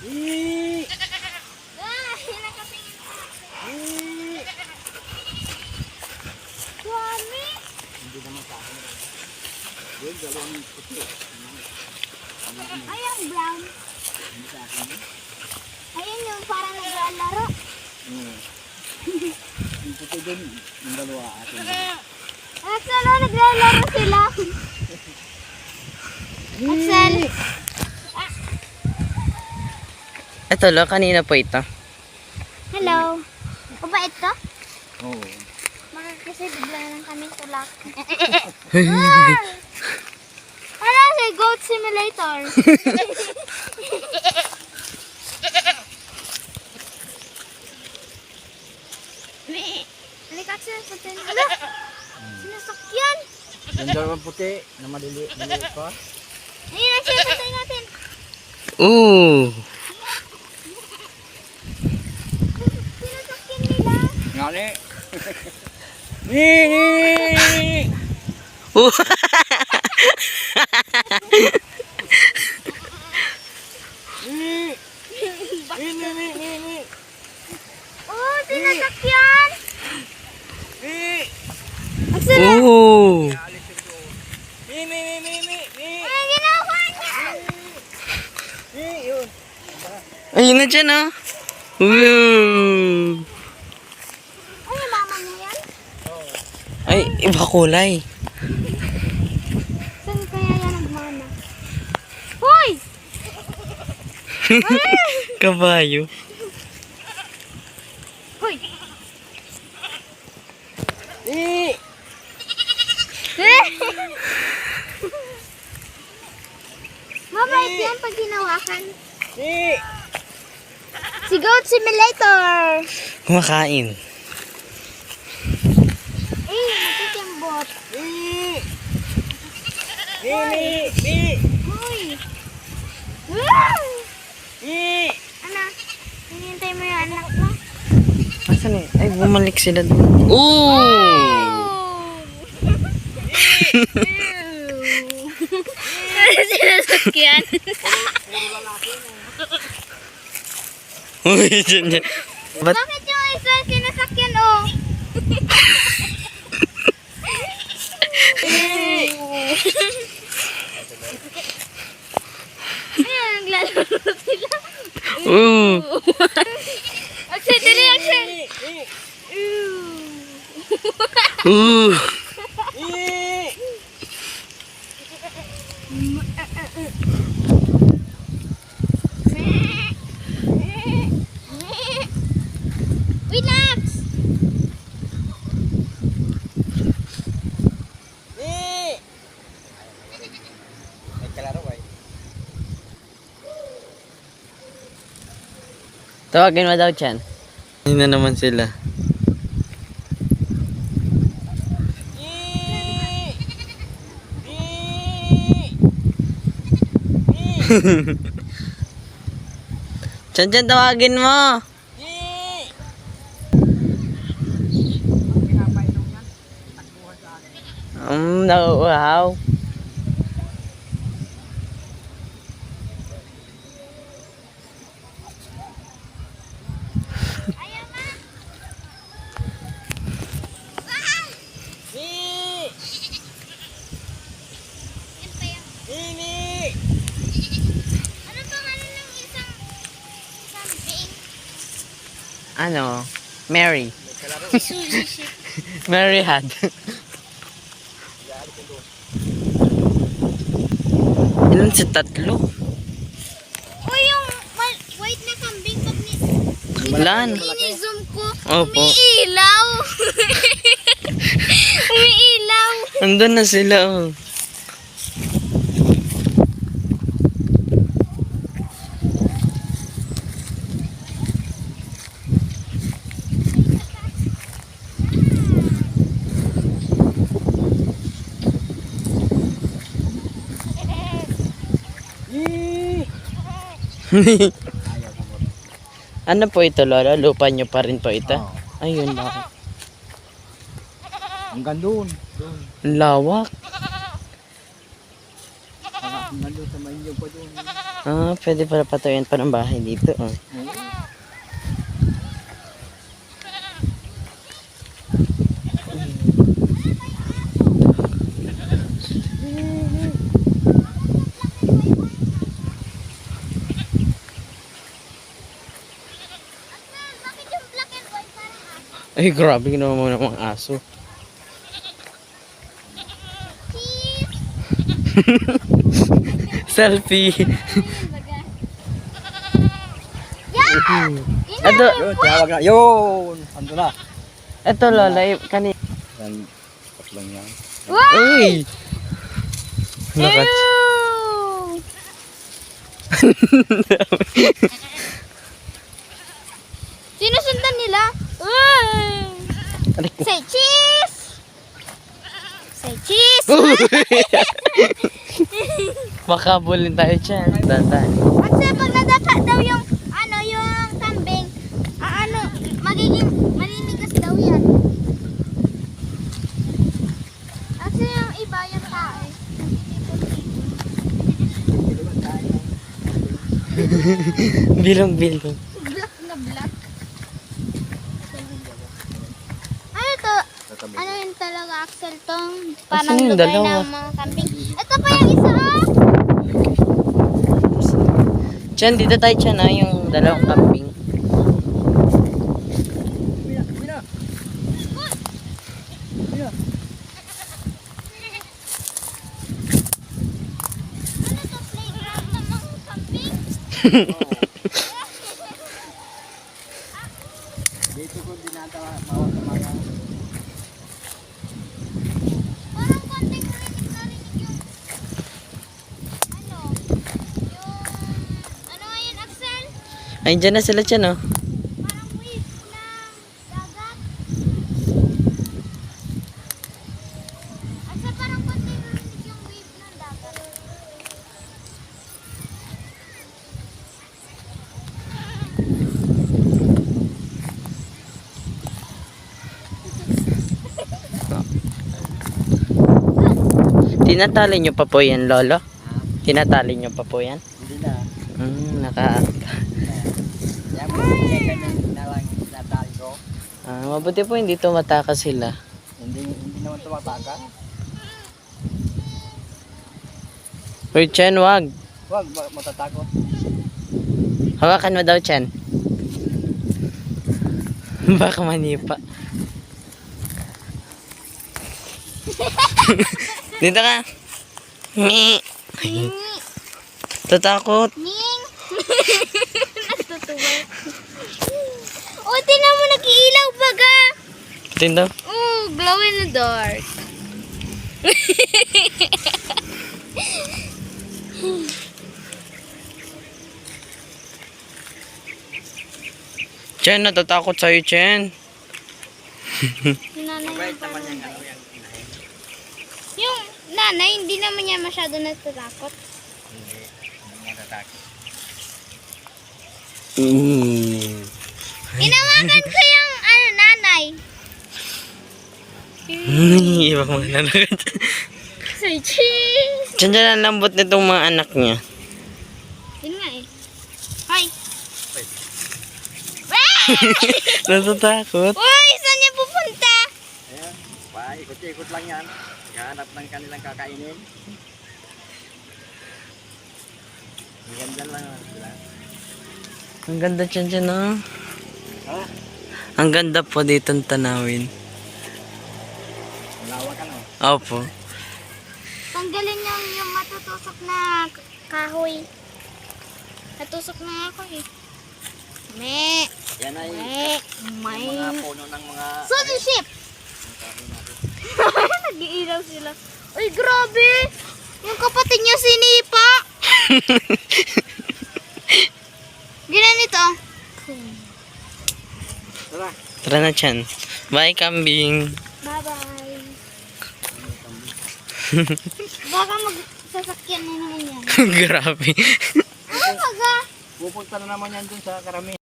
Dami. Hindi naman sa akin. Yun, dalawang puti. Ay, ang brown. Hindi sa akin yun. Ayun yung parang naglalaro. Oo. Yung puti din, yung dalawa atin. Axel, oh, naglalaro sila. Axel. Ito lo, kanina po ito. Hello. O ba ito? Oo. Baka kasi bigla lang kami tulak. ah! Ano si Goat Simulator? Halika, Axel. Punta na. Ala! Sinasakyan! Yung dalawang puti na maliliit pa. Ayun, Axel. Puntayin natin. Ooh. Sinasakyan nila. Ngani! Ni! Ni! Ni! Ooh. Ni! Ni! Ni! Ni! Ni! Ni! Oh, sinasakyan! Ni! Ooh. Ni! Ni! Ni! Ni! Ni! Ano ginawa niya? Ni! Yun! Ayun na dyan ah. Ooh. Ay, mama niya yan? Ay, iba kulay. Saan kaya yan nagmana? Hoy! Kabayo. Hoy! Ni! Mabait yan pag hinawakan. Ni! Si Goat Simulator! Kumakain. Eh, nakikembot. Ni! Ni! Ni! Hoy! Ni! Ano? Hinihintay mo yung anak mo? Asan eh? Ay, bumalik sila doon. Ooh. Sinasakyan. Uy, dyan dyan. Ba't? Bakit yung isa sinasakyan oh? Ayan, naglalaro sila. Ooh. Axel, dali, Axel. Ooh. Ni! Relax. Ni! May kalaro ba? Tawagin mo daw dyan. Ayun na naman sila. Ni! Dyan tawagin mo. Um, nauuhaw. Ni! Yan pa yan. Ni! Ni! Ano pangalan ng isang something? Ano? Mary. Mary had. Ilan si tatlo? O yung white na kambing pag ni Ilan? ini-zoom ko, Opo. umiilaw. umiilaw. Andun na sila oh. Ni! ano po ito, Lola? Lupa nyo pa rin po ito? Oo. Ayun, bakit? Hanggang doon. Doon. Ang lawak. Mga Nandun sa manyo pa doon. Ah, pwede pala patayin pa ng bahay dito. Oh. Bakit yung black and white parang ako? Ay, grabe naman mo ng mga aso. Selfie. Yeah! Ito, tawag na. Yun! Ando na. ito lola, kani. Yan, tatlong yan. Uy! Nakat. Ew! Sinusundan nila? Uy! Aray ko. Say cheese! Say cheese! Makabulin tayo dyan. Tata. Kasi pag nadapa daw yung, ano, yung kambing, ah, ano, magiging maninigas daw yan. Kasi yung iba, yung tao, Bilong-bilong. black na black. Ano to? Tatabi. Ano Axel, tong Asan parang lugar dalawa? ng mga kambing. Ito pa yung isa, ah! Diyan, dito tayo dyan ah, yung dalawang. Bina. Ano to, playground ng mga kambing? Dito ko dinatawa, mawag sa mga. Parang konting rinig na rinig yung, ano, yung, ano nga yun, Axel? Ay, dyan na sila dyan oh. Parang wave ng dagat. Axel, parang konting rinig yung wave ng dagat. Tinatali nyo pa po yan, lolo? Tinatali nyo pa po yan? Hindi na. Hmm, naka... Yan mo, ganyan na lang natali ko. Ah, mabuti po hindi tumatakas sila. Hindi, hindi naman tumataka. Uy, Chen, wag. Ma- matatakot. Hawakan mo daw, Chen. Baka manipa. Dito ka. Ngi. Tatakot. Ning! Natutuwa. O, tinan mo, nag-iilaw baga. Tindo. Oh, glow in the dark. Chen, natatakot sa'yo, Chen. Nanay yung parang... Yung nanay, hindi naman niya masyado natatakot. Hindi, hindi matatakot. Mm. Inawakan ko yung ano, nanay. Iba mga nanagat. Say cheese! Chen, dyan ang lambot nitong mga anak niya. Yun nga eh. Hoy! Natatakot. Uy, saan niya pupunta? Ayan, pa, ikot-ikot lang yan. Kahanap ng kanilang kakainin. Ang ganda lang ah, sila. Ang ganda, Chen, Chen, oh. Ha? Ang ganda po dito tanawin. Malawak ka no? Opo. Tanggalin niyo yung matutusok na kahoy. Natusok na ako eh. Me! Yan ay Me! yung May! mga puno ng mga Sudden ship! Nag-iilaw sila. Uy, grabe! Yung kapatid niya sinipa! Tara. Tara na, Chan. Bye, kambing. Bye-bye. Baka magsasakyan na naman yan. Grabe. Ano baga? Pupunta na naman yan dun sa karami.